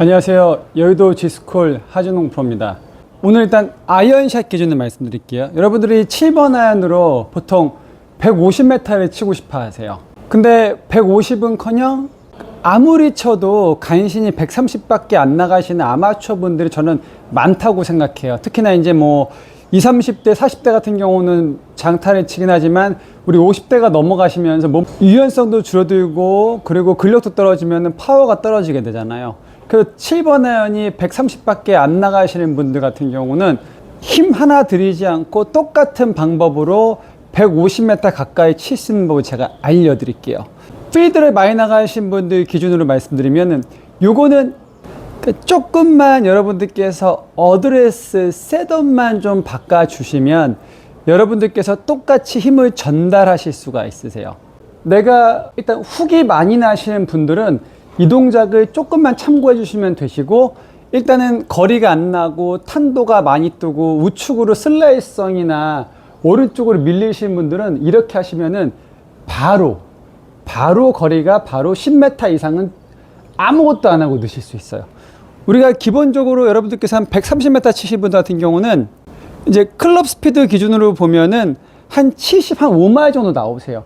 안녕하세요. 여의도 지스콜 하준홍 프로입니다. 오늘 일단 아이언샷 기준을 말씀드릴게요. 여러분들이 7번 아이언으로 보통 150m를 치고 싶어 하세요. 근데 150은 커녕 아무리 쳐도 간신히 130밖에 안 나가시는 아마추어 분들이 저는 많다고 생각해요. 특히나 이제 뭐 20, 30대, 40대 같은 경우는 장타를 치긴 하지만 우리 50대가 넘어가시면서 몸 유연성도 줄어들고 그리고 근력도 떨어지면 파워가 떨어지게 되잖아요. 그 7번 아이언이 130밖에 안 나가시는 분들 같은 경우는 힘 하나 들이지 않고 똑같은 방법으로 150m 가까이 있는 법을 제가 알려드릴게요. 필드를 많이 나가신 분들 기준으로 말씀드리면은 요거는 그 조금만 여러분들께서 어드레스 셋업만 좀 바꿔주시면 여러분들께서 똑같이 힘을 전달하실 수가 있으세요. 내가 일단 훅이 많이 나시는 분들은 이 동작을 조금만 참고해 주시면 되시고 일단은 거리가 안 나고 탄도가 많이 뜨고 우측으로 슬라이성이나 오른쪽으로 밀리시는 분들은 이렇게 하시면은 바로 바로 거리가 바로 10m 이상은 아무것도 안 하고 넣으실 수 있어요. 우리가 기본적으로 여러분들께서 한 130m 치신 분 같은 경우는 이제 클럽 스피드 기준으로 보면은 한 70, 한 5마일 정도 나오세요.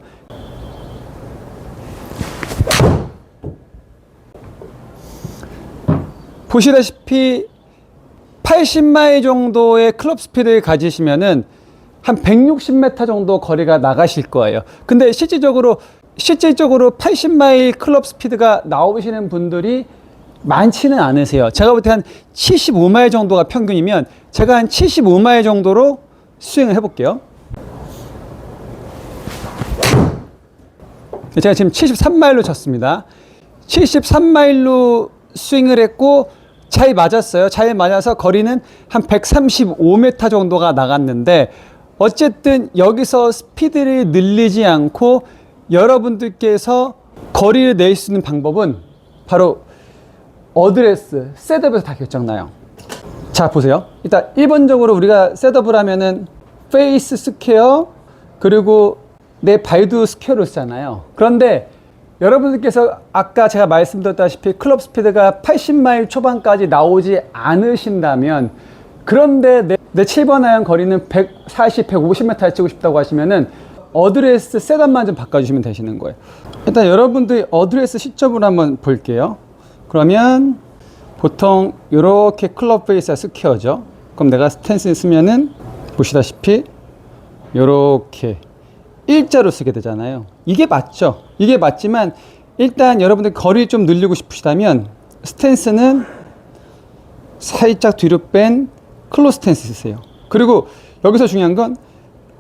보시다시피 80마일 정도의 클럽 스피드를 가지시면은 한 160m 정도 거리가 나가실 거예요. 근데 실질적으로 실질적으로 80마일 클럽 스피드가 나오시는 분들이 많지는 않으세요. 제가 볼 때 한 75마일 정도가 평균이면 제가 한 75마일 정도로 스윙을 해볼게요. 제가 지금 73마일로 쳤습니다. 73마일로 스윙을 했고 잘 맞았어요. 잘 맞아서 거리는 한 135m 정도가 나갔는데 어쨌든 여기서 스피드를 늘리지 않고 여러분들께서 거리를 낼 수 있는 방법은 바로 어드레스, 셋업에서 다 결정나요. 자, 보세요. 일단 1번적으로 우리가 셋업을 하면은 페이스 스퀘어 그리고 내 발도 스퀘어로 쓰잖아요. 그런데 여러분들께서 아까 제가 말씀드렸다시피 클럽 스피드가 80마일 초반까지 나오지 않으신다면 그런데 내, 내 7번 아이언 거리는 140, 150m 치고 싶다고 하시면은 어드레스 셋업만 좀 바꿔주시면 되시는 거예요. 일단 여러분들 어드레스 시점을 한번 볼게요. 그러면 보통 이렇게 클럽 페이스가 스퀘어죠. 그럼 내가 스탠스 쓰면은 보시다시피 이렇게 일자로 쓰게 되잖아요. 이게 맞죠? 이게 맞지만 일단 여러분들 거리 좀 늘리고 싶으시다면 스탠스는 살짝 뒤로 뺀 클로스 스탠스 쓰세요. 그리고 여기서 중요한 건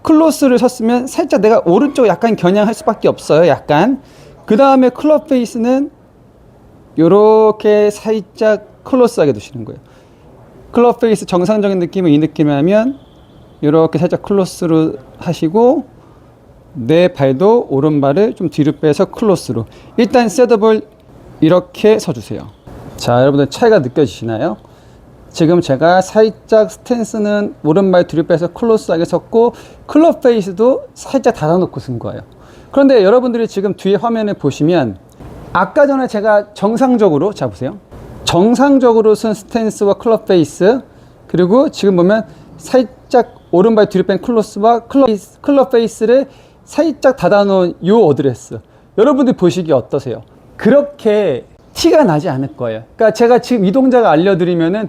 클로스를 섰으면 살짝 내가 오른쪽 약간 겨냥할 수밖에 없어요. 약간. 그 다음에 클럽 페이스는 요렇게 살짝 클로스하게 두시는 거예요. 클럽 페이스 정상적인 느낌은 이 느낌을 하면 요렇게 살짝 클로스로 하시고 내 발도 오른발을 좀 뒤로 빼서 클로스로 일단 셋업을 이렇게 서주세요. 자, 여러분들 차이가 느껴지시나요? 지금 제가 살짝 스탠스는 오른발 뒤로 빼서 클로스하게 섰고 클럽 페이스도 살짝 닫아놓고 쓴 거예요. 그런데 여러분들이 지금 뒤에 화면을 보시면 아까 전에 제가 정상적으로 자 보세요. 정상적으로 쓴 스탠스와 클럽 페이스 그리고 지금 보면 살짝 오른발 뒤로 뺀 클로스와 클럽, 클럽 페이스를 살짝 닫아놓은 요 어드레스 여러분들 보시기 어떠세요? 그렇게 티가 나지 않을 거예요. 그러니까 제가 지금 이 동작을 알려드리면은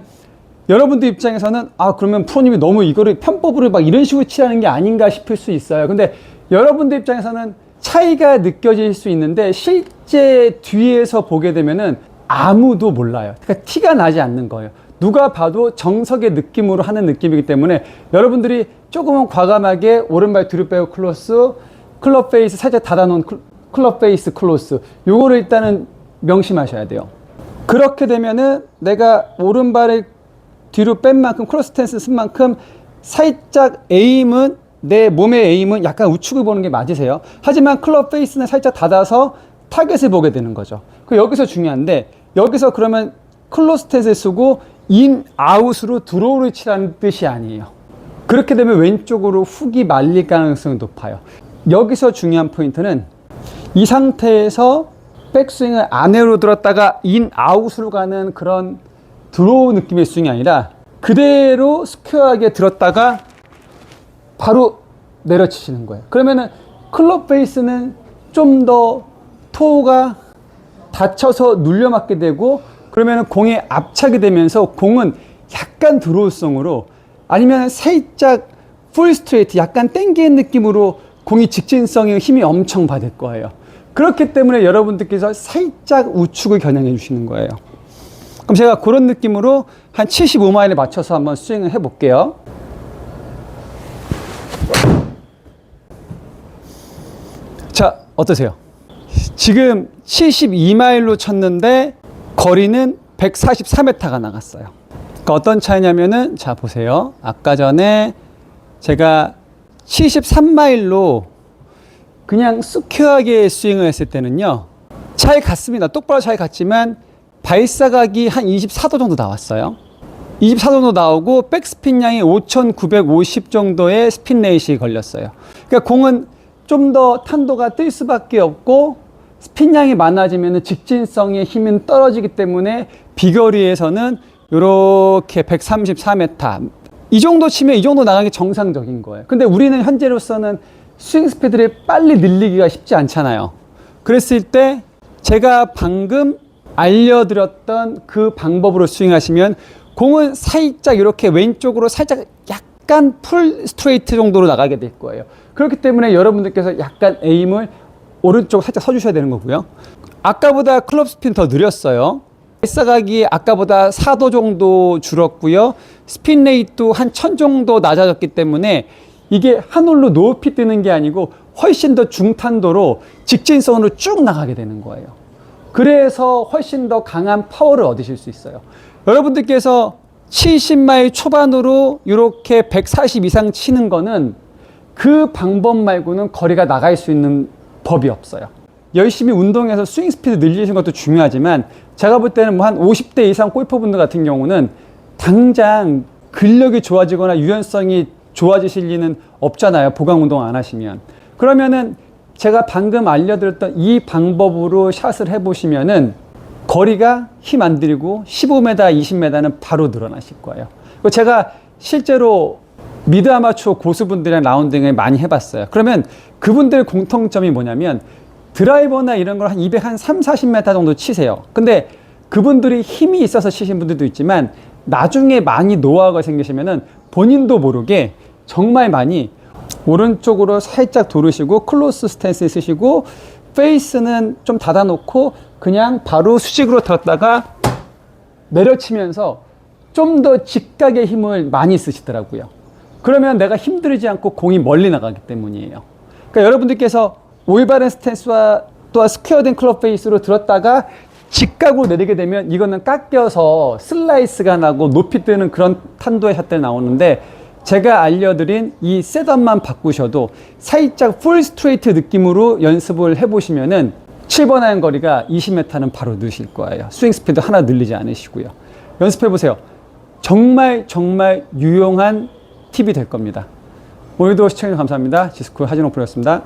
여러분들 입장에서는 아 그러면 프로님이 너무 이거를 편법으로 막 이런 식으로 치라는 게 아닌가 싶을 수 있어요. 근데 여러분들 입장에서는 차이가 느껴질 수 있는데 실제 뒤에서 보게 되면은 아무도 몰라요. 그러니까 티가 나지 않는 거예요. 누가 봐도 정석의 느낌으로 하는 느낌이기 때문에 여러분들이 조금은 과감하게 오른발 빼고 클로스, 클럽 페이스 살짝 닫아놓은 클- 클럽 페이스 클로스 요거를 일단은 명심하셔야 돼요. 그렇게 되면은 내가 오른발을 뒤로 뺀 만큼 크로스 스탠스 쓴 만큼 살짝 에임은 내 몸의 에임은 약간 우측을 보는 게 맞으세요. 하지만 클럽 페이스는 살짝 닫아서 타겟을 보게 되는 거죠. 그 여기서 중요한데 여기서 그러면 클로스 스탠스를 쓰고 인 아웃으로 드로우를 치라는 뜻이 아니에요. 그렇게 되면 왼쪽으로 훅이 말릴 가능성이 높아요. 여기서 중요한 포인트는 이 상태에서 백스윙을 안으로 들었다가 인 아웃으로 가는 그런 드로우 느낌의 스윙이 아니라 그대로 스퀘어하게 들었다가 바로 내려치시는 거예요. 그러면은 클럽 페이스는 좀 더 토가 닫혀서 눌려 맞게 되고 그러면은 공에 압착이 되면서 공은 약간 드로우성으로 아니면 살짝 풀 스트레이트 약간 땡기는 느낌으로 공이 직진성에 힘이 엄청 받을 거예요. 그렇기 때문에 여러분들께서 살짝 우측을 겨냥해 주시는 거예요. 그럼 제가 그런 느낌으로 한 75마일에 맞춰서 한번 스윙을 해 볼게요. 자, 어떠세요? 지금 72마일로 쳤는데 거리는 144m가 나갔어요. 그러니까 어떤 차이냐면은 자 보세요. 아까 전에 제가 73마일로 그냥 스퀘어하게 스윙을 했을 때는요. 차이 같습니다. 똑바로 차이 같지만 발사각이 한 24도 정도 나왔어요. 24도 정도 나오고 백스핀 양이 5,950 정도의 스핀 레이시 걸렸어요. 그러니까 공은 좀 더 탄도가 뜰 수밖에 없고 스핀 양이 많아지면 직진성의 힘은 떨어지기 때문에 비거리에서는 이렇게 134m 이 정도 치면 이 정도 나가는 게 정상적인 거예요. 근데 우리는 현재로서는 스윙 스피드를 빨리 늘리기가 쉽지 않잖아요. 그랬을 때 제가 방금 알려드렸던 그 방법으로 스윙하시면 공은 살짝 이렇게 왼쪽으로 살짝 약간 풀 스트레이트 정도로 나가게 될 거예요. 그렇기 때문에 여러분들께서 약간 에임을 오른쪽 살짝 서주셔야 되는 거고요. 아까보다 클럽 스핀 더 느렸어요. 발사각이 아까보다 4도 정도 줄었고요. 스핀 레이트도 한 1000 정도 낮아졌기 때문에 이게 한 홀로 높이 뜨는 게 아니고 훨씬 더 중탄도로 직진성으로 쭉 나가게 되는 거예요. 그래서 훨씬 더 강한 파워를 얻으실 수 있어요. 여러분들께서 70마일 초반으로 이렇게 140 이상 치는 거는 그 방법 말고는 거리가 나갈 수 있는 법이 없어요. 열심히 운동해서 스윙 스피드 늘리시는 것도 중요하지만 제가 볼 때는 뭐 한 50대 이상 골퍼분들 같은 경우는 당장 근력이 좋아지거나 유연성이 좋아지실 리는 없잖아요. 보강 운동 안 하시면. 그러면은 제가 방금 알려드렸던 이 방법으로 샷을 해보시면은 거리가 힘 안 들이고 15m, 20m는 바로 늘어나실 거예요. 제가 실제로 미드 아마추어 고수분들이랑 라운딩을 많이 해봤어요. 그러면 그분들의 공통점이 뭐냐면 드라이버나 이런 걸 한 200, 한 3, 40m 정도 치세요. 근데 그분들이 힘이 있어서 치신 분들도 있지만 나중에 많이 노하우가 생기시면은 본인도 모르게 정말 많이 오른쪽으로 살짝 돌으시고 클로스 스탠스 쓰시고 페이스는 좀 닫아놓고 그냥 바로 수직으로 들었다가 내려치면서 좀 더 직각의 힘을 많이 쓰시더라고요. 그러면 내가 힘들지 않고 공이 멀리 나가기 때문이에요. 그러니까 여러분들께서 올바른 스탠스와 또한 스퀘어된 클럽 페이스로 들었다가 직각으로 내리게 되면 이거는 깎여서 슬라이스가 나고 높이 뜨는 그런 탄도의 샷들 나오는데 제가 알려드린 이 셋업만 바꾸셔도 살짝 풀 스트레이트 느낌으로 연습을 해보시면은 7번 아이언 거리가 20m는 바로 넣으실 거예요. 스윙 스피드 하나 늘리지 않으시고요. 연습해보세요. 정말 정말 유용한 팁이 될 겁니다. 오늘도 시청해주셔서 감사합니다. 지스쿨 하진호 프로였습니다.